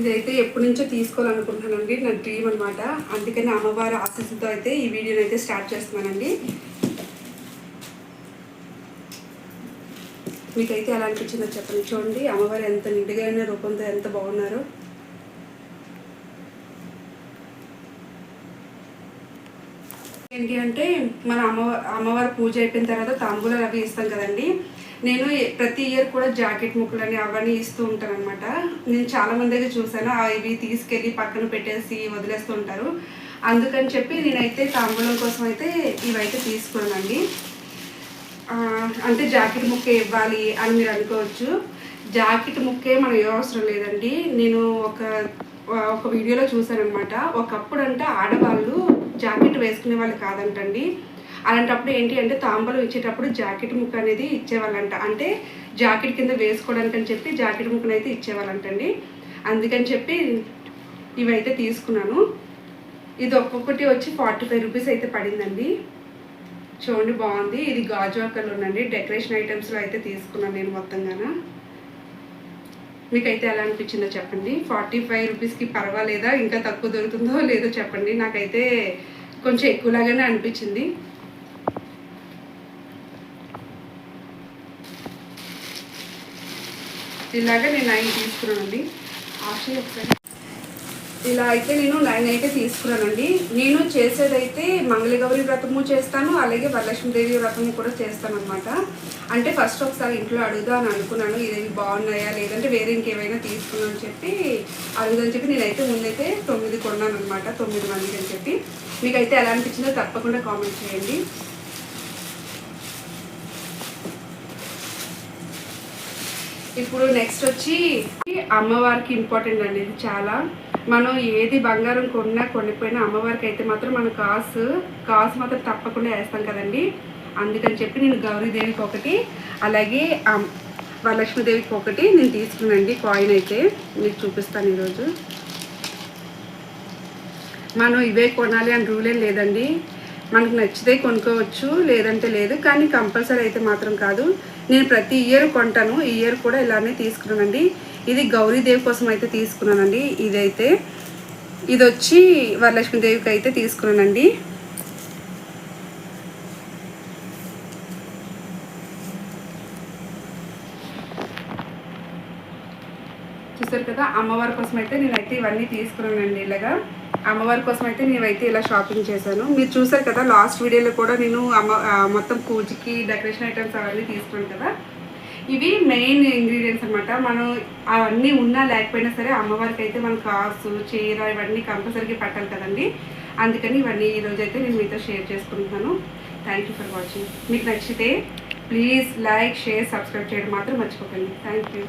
ఇదైతే ఎప్పటి నుంచో తీసుకోవాలనుకుంటున్నానండి. నా డ్రీమ్ అనమాట అందుకని అమ్మవారి ఆశీస్సుతో అయితే ఈ వీడియోని అయితే స్టార్ట్ చేస్తున్నానండి. మీకైతే ఎలా అనిపించిందో చెప్పండి. చూడండి అమ్మవారు ఎంత నిండుగా అయిన రూపంతో ఎంత బాగున్నారో. ఏంటి అంటే మన అమ్మ అమ్మవారి పూజ అయిపోయిన తర్వాత తాంబూలాలు అవి ఇస్తాం కదండి. నేను ప్రతి ఇయర్ కూడా జాకెట్ ముక్కలని అవన్నీ ఇస్తూ ఉంటాను అనమాట నేను చాలా మంది దగ్గర చూసాను అవి తీసుకెళ్ళి పక్కన పెట్టేసి వదిలేస్తూ ఉంటారు. అందుకని చెప్పి నేనైతే తాంబూలం కోసం అయితే ఇవైతే తీసుకున్నానండి. అంటే జాకెట్ ముక్క ఇవ్వాలి అని మీరు అనుకోవచ్చు. జాకెట్ ముక్కే మనకు అవసరం లేదండి. నేను ఒక ఒక వీడియోలో చూసాను అనమాట ఒకప్పుడు అంటే ఆడవాళ్ళు జాకెట్ వేసుకునే వాళ్ళు కాదంటండి. అలాంటప్పుడు ఏంటి అంటే తాంబూలం ఇచ్చేటప్పుడు జాకెట్ ముక్క అనేది ఇచ్చేవాళ్ళంట. అంటే జాకెట్ కింద వేసుకోవడానికి అని చెప్పి జాకెట్ ముక్కను అయితే ఇచ్చేవాళ్ళంటండి. అందుకని చెప్పి ఇవైతే తీసుకున్నాను. ఇది ఒక్కొక్కటి వచ్చి ఫార్టీ ఫైవ్ రూపీస్ అయితే పడిందండి. చూడండి బాగుంది. ఇది గాజు వర్కర్లు ఉందండి డెకరేషన్ ఐటమ్స్లో అయితే తీసుకున్నాను నేను మొత్తంగాన. మీకైతే ఎలా అనిపించిందో చెప్పండి. ఫార్టీ ఫైవ్ రూపీస్కి పర్వాలేదా? ఇంకా తక్కువ దొరుకుతుందో లేదో చెప్పండి. నాకైతే కొంచెం ఎక్కువలాగానే అనిపించింది. ఇలాగ నేను నైన్ తీసుకున్నానండి. ఆప్షన్ ఒకసారి. ఇలా అయితే నేను నైన్ అయితే తీసుకున్నానండి. నేను చేసేదైతే మంగళగౌరి వ్రతము చేస్తాను అలాగే వరలక్ష్మీదేవి వ్రతము కూడా చేస్తాను అనమాట అంటే ఫస్ట్ ఒకసారి ఇంట్లో అడుగుదా అని అనుకున్నాను ఇదేవి బాగున్నాయా లేదంటే వేరే ఇంకేమైనా తీసుకున్నాను అని చెప్పి అడుగుదని చెప్పి నేనైతే ముందైతే తొమ్మిది కొన్నాను అనమాట తొమ్మిది మందికి అని చెప్పి. మీకైతే ఎలా అనిపించిందో తప్పకుండా కామెంట్ చేయండి. ఇప్పుడు నెక్స్ట్ వచ్చి అమ్మవారికి ఇంపార్టెంట్ అండి ఇది చాలా. మనం ఏది బంగారం కొన్నా కొనిపోయినా అమ్మవారికి అయితే మాత్రం మన కాసు కాసు మాత్రం తప్పకుండా వేస్తాం కదండి. అందుకని చెప్పి నేను గౌరీదేవికి ఒకటి అలాగే వరలక్ష్మీదేవికి ఒకటి నేను తీసుకున్నాండి కాయిన్ అయితే. మీకు చూపిస్తాను ఈరోజు. మనం ఇవే కొనాలి అని రూల్ ఏం లేదండి. మనకు నచ్చితే కొనుక్కోవచ్చు లేదంటే లేదు కానీ కంపల్సరీ అయితే మాత్రం కాదు. నేను ప్రతి ఇయర్ కొంటాను. ఈ ఇయర్ కూడా ఇలానే తీసుకున్నానండి. ఇది గౌరీదేవి కోసం అయితే తీసుకున్నానండి. ఇదైతే ఇది వచ్చి వరలక్ష్మీదేవికి అయితే తీసుకున్నానండి. చూసారు కదా అమ్మవారి కోసం అయితే నేనైతే ఇవన్నీ తీసుకున్నానండి ఇలాగా. అమ్మవారి కోసం అయితే నేనైతే ఇలా షాపింగ్ చేశాను. మీరు చూసారు కదా లాస్ట్ వీడియోలో కూడా నేను అమ్మ మొత్తం పూజకి డెకరేషన్ ఐటమ్స్ అవన్నీ తీసుకున్నాను కదా. ఇవి మెయిన్ ఇంగ్రీడియంట్స్ అనమాట మనం అవన్నీ ఉన్నా లేకపోయినా సరే అమ్మవారికి అయితే మన కాసు చీర ఇవన్నీ కంపల్సరీగా పట్టాలి కదండి. అందుకని ఇవన్నీ ఈరోజు అయితే నేను మీతో షేర్ చేసుకుంటున్నాను. థ్యాంక్ యూ ఫర్ వాచింగ్ మీకు నచ్చితే ప్లీజ్ లైక్ షేర్ సబ్స్క్రైబ్ చేయడం మాత్రం మర్చిపోకండి. Thank you